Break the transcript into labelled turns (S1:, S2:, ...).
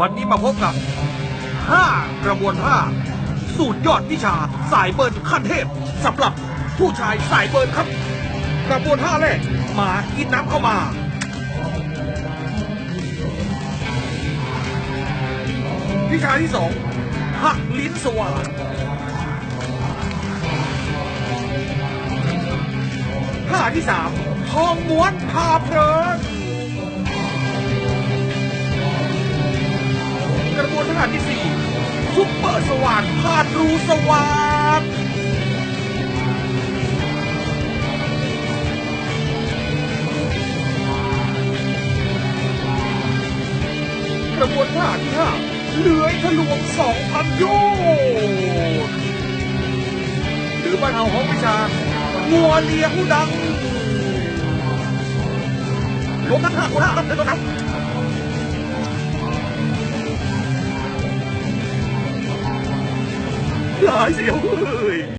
S1: วันนี้มาพบกับ 5 กระบวนท่าสูตรยอดวิชาสายเบิร์นขั้นเทพสำหรับผู้ชายสายเบิร์นครับ กระบวนท่าแรกหมากินน้ำเข้ามา วิชาที่สองหักลิ้นสว่างท่าที่สามทองม้วนพาเพลิน ว่านผ่านรูสว่านกระบวนท่าที่ห้าเลื้อยทะลวงสองพันโยชน์หรือบ้านเฮาของวิชางัวเลียหูดังรวมทั้งห้าคนห้าครับเดี๋ยก่อนครับ 垃圾喂。